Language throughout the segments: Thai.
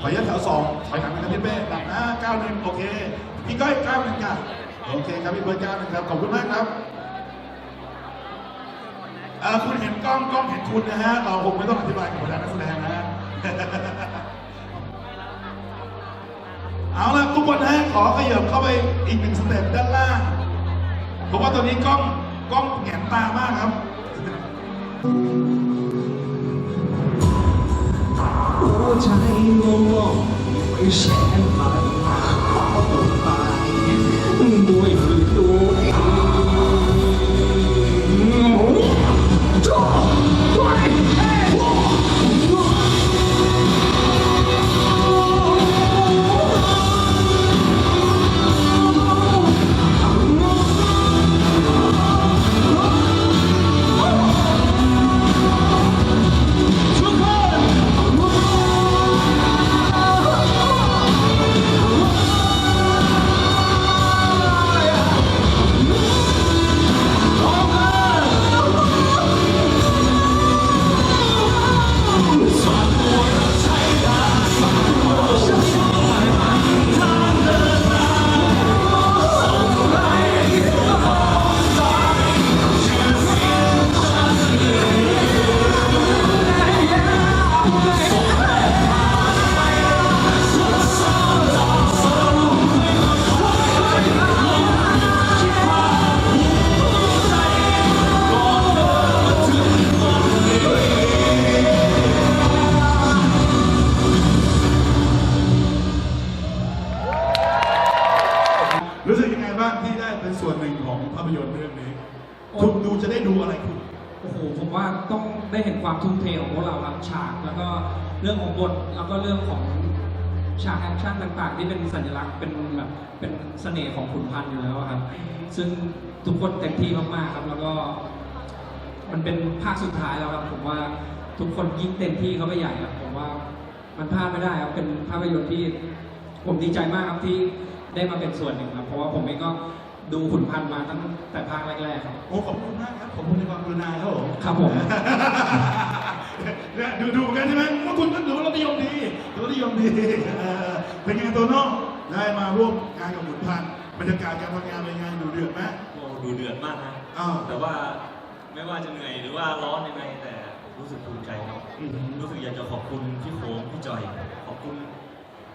ขออนุญาตแถวสองถอยหลังนะครับพี่เป้หลังนะเก้าหนึ่งโอเค พี่ก้อยเก้าหนึ่งจ้ะโอเคครับพี่เบิร์ดเก้าหนึ่งครับ ขอบคุณมากครับคุณเห็นกล้องกล้องเห็นคุณนะฮะ เราคงไม่ต้องอธิบายกับบรรดานักแสดงนะฮะ เอาละทุกคนนะฮะขอขยับเข้าไปอีกหนึ่งสเต็ปด้านล่างเพราะว่าตอนนี้กล้องกล้องแหงตามากครับ ใจงงงไม่แสนไป คุณดูจะได้ดูอะไรคุณ โอ้โหผมว่าต้องได้เห็นความทุ่มเทของพวกเราครับฉาก แล้วก็เรื่องของบทแล้วก็เรื่องของฉากแอคชั่นต่างๆ ที่เป็นสัญลักษณ์เป็นแบบเป็นเสน่ห์ของขุนพันธ์อยู่แล้วครับ ซึ่งทุกคนเต็มที่มากๆครับ แล้วก็ มันเป็นภาคสุดท้ายแล้วครับ ผมว่าทุกคนยิ่งเต็มที่เขาไปใหญ่ครับผมว่ามันพลาดไม่ได้ครับเป็นภาพยนตร์ที่ ผมดีใจมากครับที่ได้มาเป็นส่วนหนึ่งครับ เพราะว่าผมเองก็ ดูขุนพันธ์มาตั้งแต่ภาคแรกๆครับ โอ้ขอบคุณมากครับขอบคุณในความกรุณาครับผมครับผมเนี่ยดูดูเหมือนกันใช่ไหมว่าคุณก็ดูรสนิยมดีรสนิยมดีเออเป็นไงตัวน้องได้มาร่วมงานกับขุนพันธ์บรรยากาศการทำงานเป็นไงดูเดือดไหม โอ้ดูเดือดมากนะอ้าวแต่ว่าไม่ว่าจะเหนื่อยหรือว่าร้อนยังไงแต่รู้สึกภูมิใจครับอืมรู้สึกอยากจะขอบคุณพี่โขงพี่จอย ขอบคุณ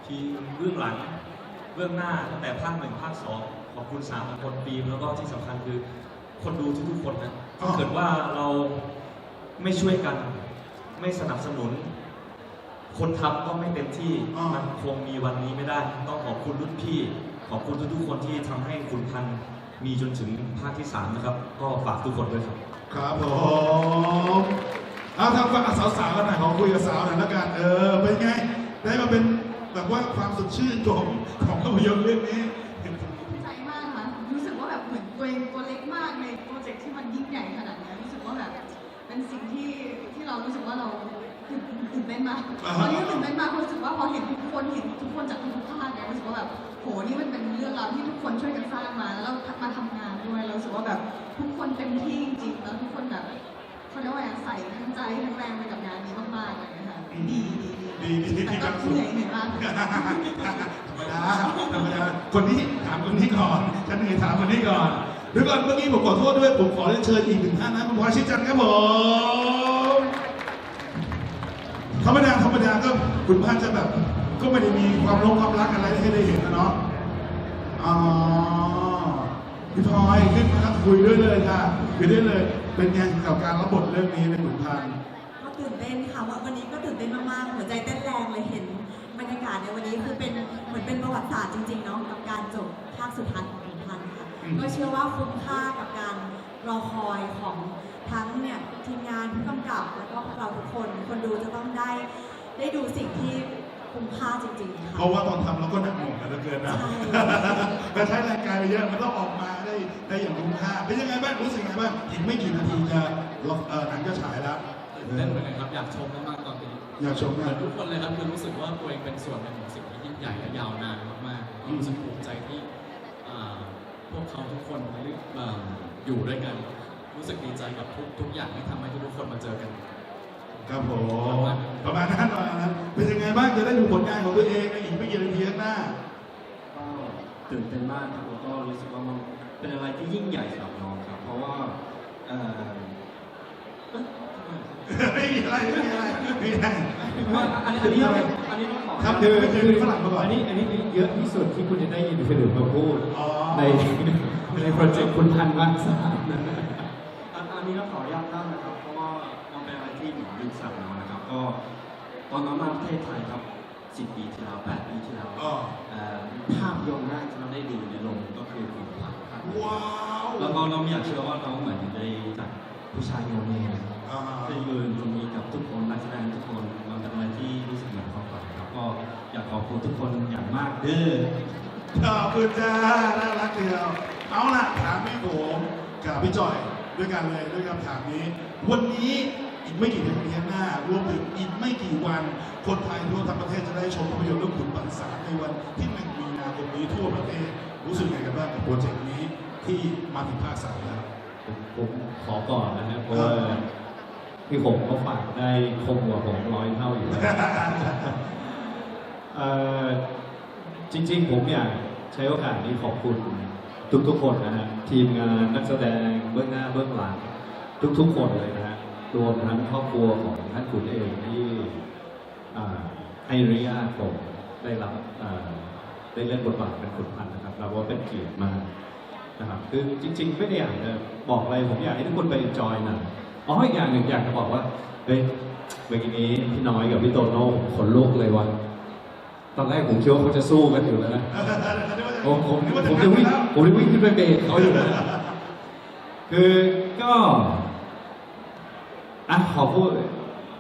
ทีมเบื้องหลังเบื้องหน้าตั้งแต่ภาคหนึ่งภาคสอง ขอบคุณสามคนปีมแล้วก็ที่สำคัญคือคนดูทุกๆคนนะถ้าเกิดว่าเราไม่ช่วยกัน ไม่สนับสนุน คนทำก็ไม่เต็มที่ อ่ามั มันคงมีวันนี้ไม่ได้ ต้องขอบคุณรุ่นพี่ ขอบคุณทุกๆคนที่ทำให้คุณพันธ์มีจนถึงภาคที่สามนะครับ ก็ฝากทุกคนด้วยครับ ครับผมเอาทางฝั่งสาวๆกันหน่อยขอคุยกับสาวหน่อยแล้วกัน เออ เป็นไง ได้มาเป็นแบบว่าความสดชื่นของของภาพยนตร์เรื่องนี้ ตัวเองตัวเล็กมากในโปรเจกต์ที่มันยิ่งใหญ่ขนาดเนี้ยรู้สึกว่าแบบเป็นสิ่งที่ที่เรารู้สึกว่าเราตื่นตื่นเต้นมากอ่าตฮะอนนี้ตื่นเต้นมากเพราะรู้สึกว่าพอเห็นทุกคนเห็นทุกคนจากทุกๆภาคเนี่ยรู้สึกว่าแบบโหนี่มันเป็นเรื่องราวที่ทุกคนช่วยกันสร้างมาแล้วเรามาทำงานด้วยเรารู้สึกว่าแบบทุกคนเต็มที่จริงๆแล้วทุกคนแบบเขาเรียกว่าอะไรใส่ทั้งใจทั้งแรงไปกับงานนี้มากๆเลยนะคะดีดี ดีดีดีครับเหนื่อยเหนื่อยมากธรรมดาธรรมดาคนนี้ถามคนนี้ก่อนฉันเหนื่อยถามคนนี้ก่อนเดี๋ยวก่อนเมื่อกี้ผมขอโทษด้วยผมขอเรียนเชิญอีกหนึ่งท่านนะคุณพลอยชิดจันทร์ครับผมธรรมดาธรรมดาก็คุณพันจะแบบ ก็ไม่ได้มีความลงความรักอะไรให้ได้เห็นนะเนาะอ๋อพี่พลอยขึ้นมาคุยด้วยเลยค่ะคุยได้เลย เป็นไงกับการรับบทเรื่องนี้ในขุนพันธ์ ตื่นเต้นค่ะว่าวันนี้ก็ตื่นเต้นมากๆ หัวใจเต้นแรงเลยเห็นบรรยากาศในวันนี้คือเป็นเหมือนเป็นประวัติศาสตร์จริงๆเนาะกับการจบภาคสุดท้ายของขุนพันธ์ค่ะอืมก็เชื่อว่าคุ้มค่ากับการรอคอยของทั้งเนี่ยทีมงานผู้กำกับแล้วก็พวกเราทุกคนคนดูจะต้องได้ ได้ดูสิ่งที่คุ้มค่าจริงๆค่ะเพราะว่าตอนทำเราก็หนักหน่วงกันเหลือเกินนะใช่แต่ใช้แรงกายไปเยอะมันต้องออกมาได้ได้อย่างคุ้มค่าเป็นยังไงบ้างรู้สึกยังไงบ้างอีกไม่กี่นาทีจะล็อกเอ่อหนังจะฉายแล้ว ตื่นเต้นเหมือนกันครับอยากชมมากๆตอนนี้อยากชมเหมืงาอนนทุกคนเลยครับคือรู้สึกว่าตัวเองเป็นส่วนหนึ่งของสิ่งที่ยิ่งใหญ่และยาวนานมากๆอืมรู้สึกภูมิใจที่อ่าพวกเขาทุกคนได้เอ่ออยู่ด้วยกัน รู้สึกดีใจกับทุกทุกอย่างที่ทำให้ทุกๆคนมาเจอกัน ครับผมประมาณนั้นประมาณนั้นเป็นยังไงบ้างจะได้ดูผลงานของตัวเองในอีกไม่กี่นาทีข้างหน้า ก็ตื่นเต้นมากครับแล้วก็รู้สึกว่ามันเป็นอะไรที่ยิ่งใหญ่สำหรับน้องครับ เพราะว่าเอ่อเอ๊ะทำ ไม่มีอะไรไม่มีอะไรไม่มีอะไรว่าอันนี้อันนี้อันนี้ต้องขอครับคือคยเป็นฝรั่งมาก่อนอันนี้อันนี้เยอะที่สุดที่คุณจะได้ยินคนอื่นมาพูดในในโปรเจกต์คุณพันมากสามนะอันอันนี้ต้องขออนุญาตเล่านะครับเพราะว่ามันเป็นอะไรที่หนูลืมสั่งน้องนะครับ ก็ตอนน้องมาประเทศไทยครับ10ปีที่แล้ว8ปีที่แล้วอ๋อเอ่อภาพยนตร์แรกที่เราได้ดูในโรงก็คือขุนพันว้าวแล้วก็เราไม่อยากเชื่อว่าน้องเหมือนได้จาก ผู้ชายโยนเนยอ่าได้ยืนตรงนี้กับทุกคนนักแสดงทุกคนมันเป็นอะไรที่รู้สึกเหมือนความฝันครับก็อยากขอบคุณทุกคนอย่างมากเด้อขอบคุณจ้าน่ารักเดียว เอาล่ะถามพี่ผมกับพี่จอยด้วยกันเลยด้วยคำถามนี้ วันนี้อีกไม่กี่นาทีข้างหน้ารวมถึงอีกไม่กี่วัน คนไทยทั่วทั้งประเทศจะได้ชมภาพยนตร์เรื่องขุนพันสามในวันที่หนึ่งมีนาคมนี้ทั่วประเทศรู้สึกไงกันบ้างกับโปรเจกต์นี้ที่มาถึงภาคสามแล้ว ผมผมขอก่อนนะฮะเพราะว่าพี่ผมเขาฝากได้คมกว่าผมร้อยเท่าอยู่แล้วเอ่อจริง ๆ ผมอยากใช้โอกาสนี้ขอบคุณทุกๆคนนะฮะทีมงานนักแสดงเบื้องหน้าเบื้องหลัง ทุกๆคนเลยนะฮะรวมทั้งครอบครัวของท่านขุนเองที่อ่าให้อนุญาตผมได้รับอ่าได้เล่นบทบาทเป็นขุนพันธ์นะครับเราว่าเป็นเกียรติมาก นะครับคือจริง ๆ ไม่ได้อยากจะบอกอะไรผมอยากให้ทุกคนไปจอยนังอ๋ออีกอย่างหนึ่งอยากจะบอกว่าเฮ้ยเมื่อกี้นี้พี่น้อยกับพี่โตโน่ขนลุกเลยวันตอนแรกผมคิดว่าเขาจะสู้กันอยู่แล้วนะผมผมผมจะวิ่งผมจะวิ่งขึ้นไปเบรกเขาอยู่นะคือก็อะขอพูด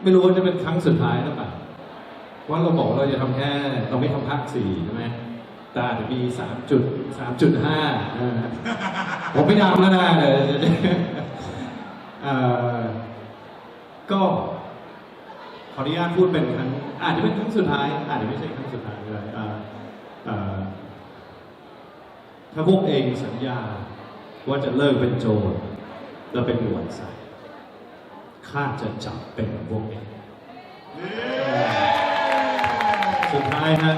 ไม่รู้ว่าจะเป็นครั้งสุดท้ายหรือเปล่าว่าเราบอกเราจะทำแค่เราไม่ทำภาคสี่ใช่ไหม ต่อาจจะมีสามจุดสามจุดห้าผมไม่ดำแล้วนะเดี๋ยวก็ขออนุญาตพูดเป็นครั้งอาจจะเป็นครั้งสุดท้าย อาจจะไม่ใช่ครั้งสุดท้ายก็ได้อ่าอ่าถ้าพวกเองสัญญาว่าจะเลิกเป็นโจรแล้วเป็นหนวดใส่ข้าจะจับเป็นพวกเองสุดท้ายนะ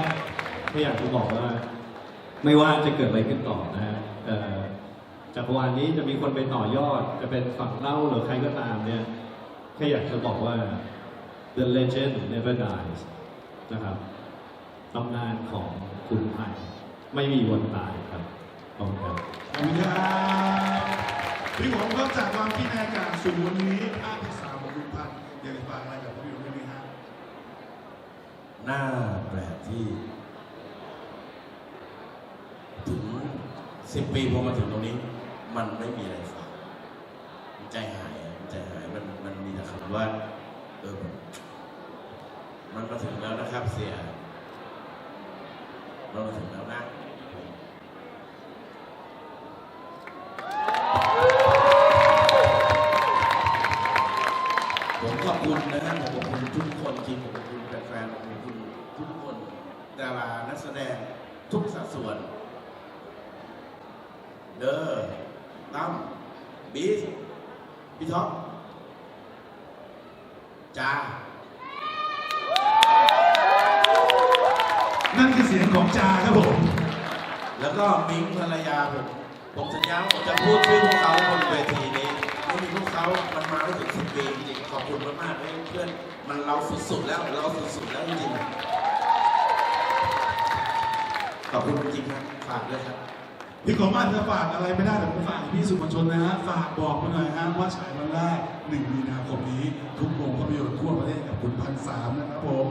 ไม่อยากจะบอกว่า ไม่ว่าจะเกิดอะไรขึ้นต่อนะฮะเอ่อจักรวาลนี้จะมีคนไปต่อยอด จะเป็นฝั่งเล่าหรือใครก็ตามเนี่ยแค่อยากจะบอกว่า The legend never dies นะครับตำนานของคุณไผ่ไม่มีวันตายครับขอบคุณครับขอบคุณครับพี่ผมก็จากความคิดในอากาศสู่วันนี้ภาคที่สามของคุณพันธ์อยากจะฝากอะไรกับพี่ผมได้ไหมฮะหน้าแปลกที่ ถึง สิบปีพอมาถึงตรงนี้ มันไม่มีอะไรฝากมันใจหายมันใจหายมันมันมีแต่คำว่าเออมันมาถึงแล้วนะครับ เสียมันมาถึงแล้วนะผมขอบคุณนะฮะผมขอบคุณทุกคนจริงผมขอบคุณแฟนๆผมขอบคุณทุกคนดารานักแสดงทุกสัดส่วน เดอร์ตั้มบีสพี่ท็อปจ้านั่นคือเสียงของจาครับผม แล้วก็มิงภรรยาผม ผมสัญญาว่าผมจะพูดชื่อพวกเขาบนเวทีนี้ไม่มีพวกเขามันมาไม่ถึงสิบปีจริงๆขอบคุณมากๆเลยเพื่อนมันเราสุดๆแล้วเราสุดๆแล้วจริงๆขอบคุณจริงๆครับฝากด้วยครับ พี่ขอมาจะฝากอะไรไม่ได้แต่ผมฝากพี่สุภชนนะฮะฝากบอกมาหน่อยฮะว่าฉายวันแรกหนึ่งมีนาคมนี้ ทุกโรงภาพยนตร์ทั่วประเทศกับคุณพันสามนะครับผม